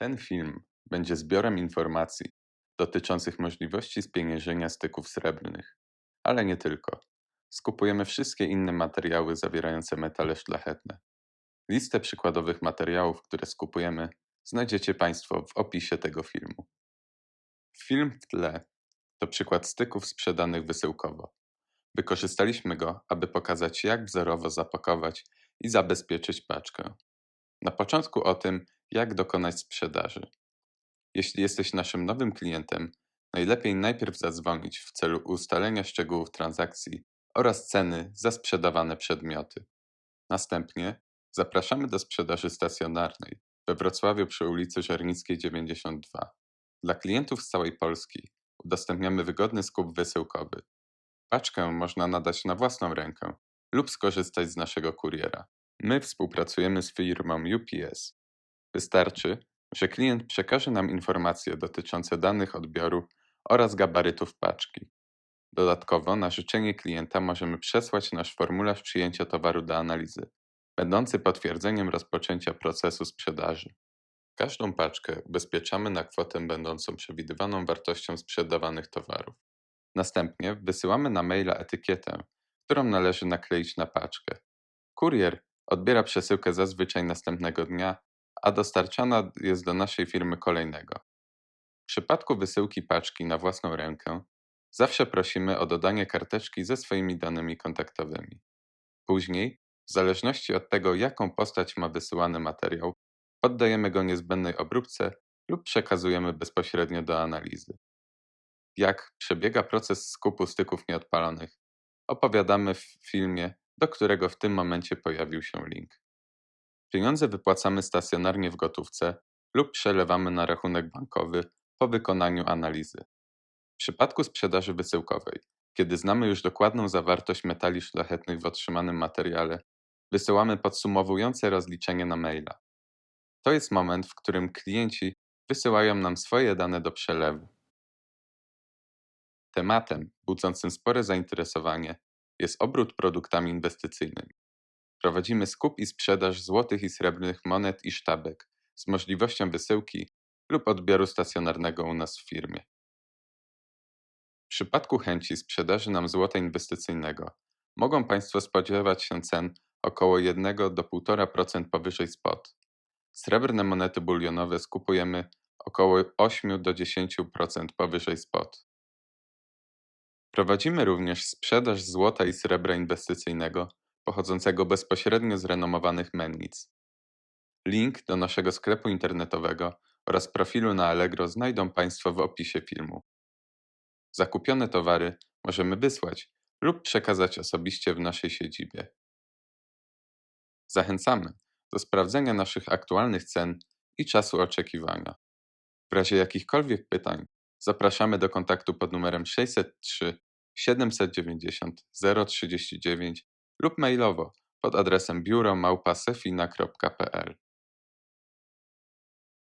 Ten film będzie zbiorem informacji dotyczących możliwości spieniężenia styków srebrnych, ale nie tylko. Skupujemy wszystkie inne materiały zawierające metale szlachetne. Listę przykładowych materiałów, które skupujemy, znajdziecie Państwo w opisie tego filmu. Film w tle to przykład styków sprzedanych wysyłkowo. Wykorzystaliśmy go, aby pokazać, jak wzorowo zapakować i zabezpieczyć paczkę. Na początku o tym, jak dokonać sprzedaży. Jeśli jesteś naszym nowym klientem, najlepiej najpierw zadzwonić w celu ustalenia szczegółów transakcji oraz ceny za sprzedawane przedmioty. Następnie zapraszamy do sprzedaży stacjonarnej we Wrocławiu przy ulicy Żernickiej 92. Dla klientów z całej Polski udostępniamy wygodny skup wysyłkowy. Paczkę można nadać na własną rękę lub skorzystać z naszego kuriera. My współpracujemy z firmą UPS. Wystarczy, że klient przekaże nam informacje dotyczące danych odbioru oraz gabarytów paczki. Dodatkowo na życzenie klienta możemy przesłać nasz formularz przyjęcia towaru do analizy, będący potwierdzeniem rozpoczęcia procesu sprzedaży. Każdą paczkę ubezpieczamy na kwotę będącą przewidywaną wartością sprzedawanych towarów. Następnie wysyłamy na maila etykietę, którą należy nakleić na paczkę. Kurier odbiera przesyłkę zazwyczaj następnego dnia, a dostarczana jest do naszej firmy kolejnego. W przypadku wysyłki paczki na własną rękę, zawsze prosimy o dodanie karteczki ze swoimi danymi kontaktowymi. Później, w zależności od tego, jaką postać ma wysyłany materiał, poddajemy go niezbędnej obróbce lub przekazujemy bezpośrednio do analizy. Jak przebiega proces skupu styków nieodpalonych, opowiadamy w filmie, do którego w tym momencie pojawił się link. Pieniądze wypłacamy stacjonarnie w gotówce lub przelewamy na rachunek bankowy po wykonaniu analizy. W przypadku sprzedaży wysyłkowej, kiedy znamy już dokładną zawartość metali szlachetnych w otrzymanym materiale, wysyłamy podsumowujące rozliczenie na maila. To jest moment, w którym klienci wysyłają nam swoje dane do przelewu. Tematem budzącym spore zainteresowanie jest obrót produktami inwestycyjnymi. Prowadzimy skup i sprzedaż złotych i srebrnych monet i sztabek z możliwością wysyłki lub odbioru stacjonarnego u nas w firmie. W przypadku chęci sprzedaży nam złota inwestycyjnego mogą Państwo spodziewać się cen około 1 do 1,5% powyżej spot. Srebrne monety bulionowe skupujemy około 8 do 10% powyżej spot. Prowadzimy również sprzedaż złota i srebra inwestycyjnego pochodzącego bezpośrednio z renomowanych mennic. Link do naszego sklepu internetowego oraz profilu na Allegro znajdą Państwo w opisie filmu. Zakupione towary możemy wysłać lub przekazać osobiście w naszej siedzibie. Zachęcamy do sprawdzenia naszych aktualnych cen i czasu oczekiwania. W razie jakichkolwiek pytań zapraszamy do kontaktu pod numerem 603 790 039 lub mailowo pod adresem biuro.